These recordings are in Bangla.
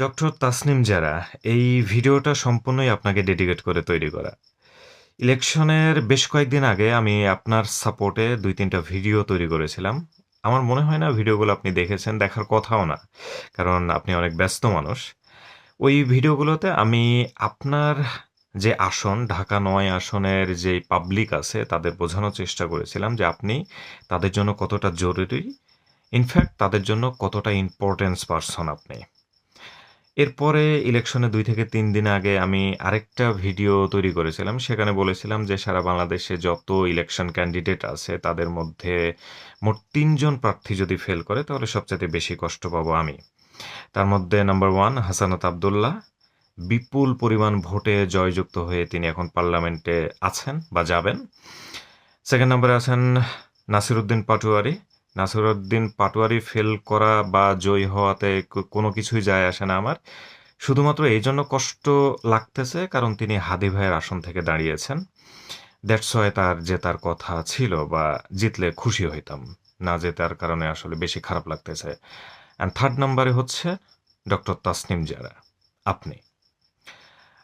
ডক্টর তাসনিম জারা, এই ভিডিওটা সম্পূর্ণই আপনাকে ডেডিকেট করে তৈরি করা। ইলেকশনের বেশ কয়েকদিন আগে আমি আপনার সাপোর্টে দুই তিনটা ভিডিও তৈরি করেছিলাম। আমার মনে হয় না ভিডিওগুলো আপনি দেখেছেন, দেখার কথাও না, কারণ আপনি অনেক ব্যস্ত মানুষ। ওই ভিডিওগুলোতে আমি আপনার যে আসন, ঢাকা নয় আসনের যে পাবলিক আছে, তাদের বোঝানোর চেষ্টা করেছিলাম যে আপনি তাদের জন্য কতটা জরুরি। ইনফ্যাক্ট তাদের জন্য কতটা ইম্পর্টেন্স পারসন আপনি। এরপরে ইলেকশনে দুই থেকে তিন দিন আগে আমি আরেকটা ভিডিও তৈরি করেছিলাম। সেখানে বলেছিলাম যে সারা বাংলাদেশে যত ইলেকশন ক্যান্ডিডেট আছে, তাদের মধ্যে মোট তিনজন প্রার্থী যদি ফেল করে, তাহলে সবচেয়ে বেশি কষ্ট পাবো আমি। তার মধ্যে নাম্বার ওয়ান হাসানাত আবদুল্লাহ। বিপুল পরিমাণ ভোটে জয়যুক্ত হয়ে তিনি এখন পার্লামেন্টে আছেন বা যাবেন। সেকেন্ড নম্বরে আছেন নাসিরুদ্দিন পাটোয়ারি। নাসিরুদ্দিন পাটোয়ারি ফেল করা বা জয়ী হওয়াতে কোনো কিছুই যায় আসে না আমার। শুধুমাত্র এই জন্য কষ্ট লাগতেছে, কারণ তিনি হাদি ভাইয়ের আসন থেকে দাঁড়িয়েছেন। দ্যাটস ওয়াই তার জেতার কথা ছিল বা জিতলে খুশি হইতাম, না জেতার কারণে আসলে বেশি খারাপ লাগতেছে। অ্যান্ড থার্ড নাম্বারে হচ্ছে ডক্টর তাসনিম জারা আপনি।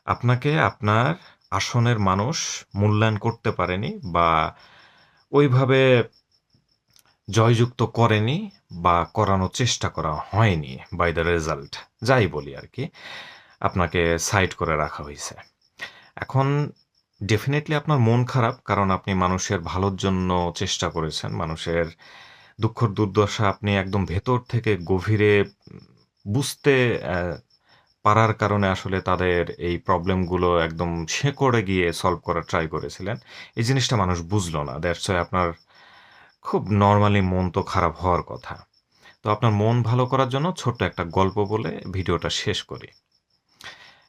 আপনাকে আপনার আসনের মানুষ মূল্যায়ন করতে পারেনি বা ওইভাবে জয়যুক্ত করেনি বা করানোর চেষ্টা করা হয়নি বাই দ্য রেজাল্ট যাই বলি আর কি, আপনাকে সাইড করে রাখা হয়েছে। এখন ডেফিনেটলি আপনার মন খারাপ, কারণ আপনি মানুষের ভালোর জন্য চেষ্টা করেছেন, মানুষের দুঃখ দুর্দশা আপনি একদম ভেতর থেকে গভীরে বুঝতে পারার কারণে আসলে তাদের এই প্রবলেমগুলো একদম শেকড়ে গিয়ে সলভ করার ট্রাই করেছিলেন। এই জিনিসটা মানুষ বুঝলো না। দ্যাটস আপনার খুব নর্মালি মন তো খারাপ হওয়ার কথা। তো আপনার মন ভালো করার জন্য ছোট্ট একটা গল্প বলে ভিডিওটা শেষ করি।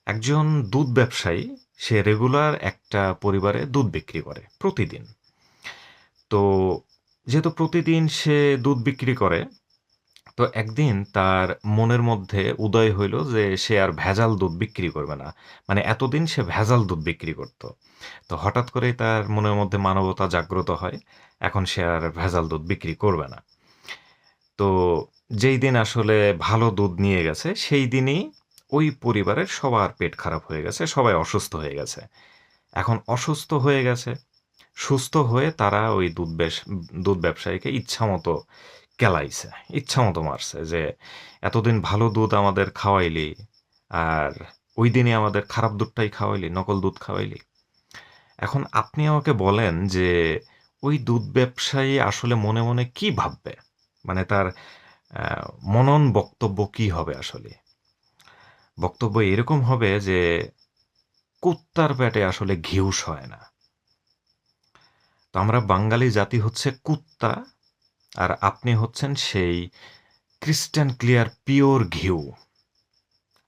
একজন দুধ ব্যবসায়ী, সে রেগুলার একটা পরিবারে দুধ বিক্রি করে প্রতিদিন। তো যেহেতু প্রতিদিন সে দুধ বিক্রি করে তো একদিন তার মনের মধ্যে উদয় হইল যে সে আর ভেজাল দুধ বিক্রি করবে না। মানে এতদিন সে ভেজাল দুধ বিক্রি করত। তো হঠাৎ করেই তার মনের মধ্যে মানবতা জাগ্রত হয়, এখন সে আর ভেজাল দুধ বিক্রি করবে না। তো যেই দিন আসলে ভালো দুধ নিয়ে গেছে, সেই দিনই ওই পরিবারের সবার পেট খারাপ হয়ে গেছে, সবাই অসুস্থ হয়ে গেছে। এখন অসুস্থ হয়ে গেছে, সুস্থ হয়ে তারা ওই দুধ দুধ ব্যবসায়ীকে ইচ্ছামতো কেলাইছে ইচ্ছা মতো মারছে যে এতদিন ভালো দুধ আমাদের খাওয়াইলি আর ওই দিনই আমাদের খারাপ দুধটাই খাওয়াইলি, নকল দুধ খাওয়াইলি। এখন আপনি আমাকে বলেন যে ওই দুধ ব্যবসায়ী আসলে মনে মনে কি ভাববে? মানে তার মনন বক্তব্য কি হবে আসলে? বক্তব্য এরকম হবে যে কুত্তার পেটে আসলে ঘিউ হয় না। তো আমরা বাঙালি জাতি হচ্ছে কুত্তা আর আপনি হচ্ছেন সেই ক্রিস্টান ক্লিয়ার, পিওর ঘিউ,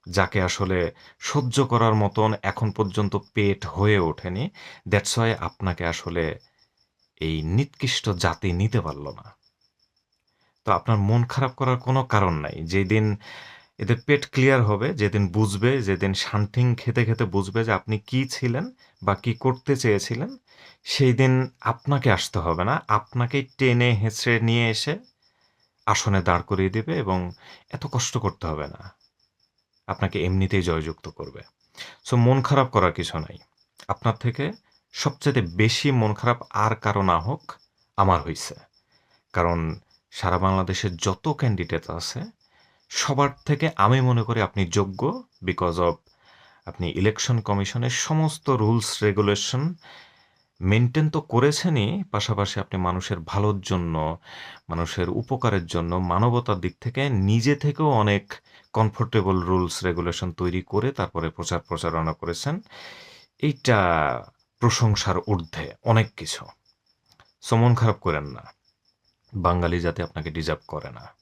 যাকে আসলে সহ্য করার মতন এখন পর্যন্ত পেট হয়ে ওঠেনি। দ্যাটস ওয়াই আপনাকে আসলে এই নিকৃষ্ট জাতি নিতে পারল না। তো আপনার মন খারাপ করার কোনো কারণ নাই। যেদিন এদের পেট ক্লিয়ার হবে, যেদিন বুঝবে, যেদিন শান্তিং খেতে খেতে বুঝবে যে আপনি কি ছিলেন বা কি করতে চেয়েছিলেন সেই দিন আপনাকে আসতে হবে না। আপনাকে টেনে হেঁচড়ে নিয়ে এসে আসনে দাঁড় করিয়ে দেবে এবং এত কষ্ট করতে হবে না। আপনাকে এমনিতেই জয়যুক্ত করবে। সো মন খারাপ করার কিছু নাই। আপনার থেকে সবচেয়ে বেশি মন খারাপ আর কারও না হোক, আমার হইছে। কারণ সারা বাংলাদেশের যত ক্যান্ডিডেট আছে সবার থেকে আমি মনে করি আপনি যোগ্য বিকজ অফ আপনি ইলেকশন কমিশনের সমস্ত রুলস রেগুলেশন মেনটেন তো করেছেনই, পাশাপাশি আপনি মানুষের ভালোর জন্য, মানুষের উপকারের জন্য, মানবতার দিক থেকে নিজে থেকেও অনেক কমফোর্টেবল রুলস রেগুলেশন তৈরি করে তারপরে প্রচার প্রচারণা করেছেন। এইটা প্রশংসার ঊর্ধ্বে অনেক কিছু। সমন খারাপ করেন না। বাঙালি যাতে আপনাকে ডিজার্ভ করে না।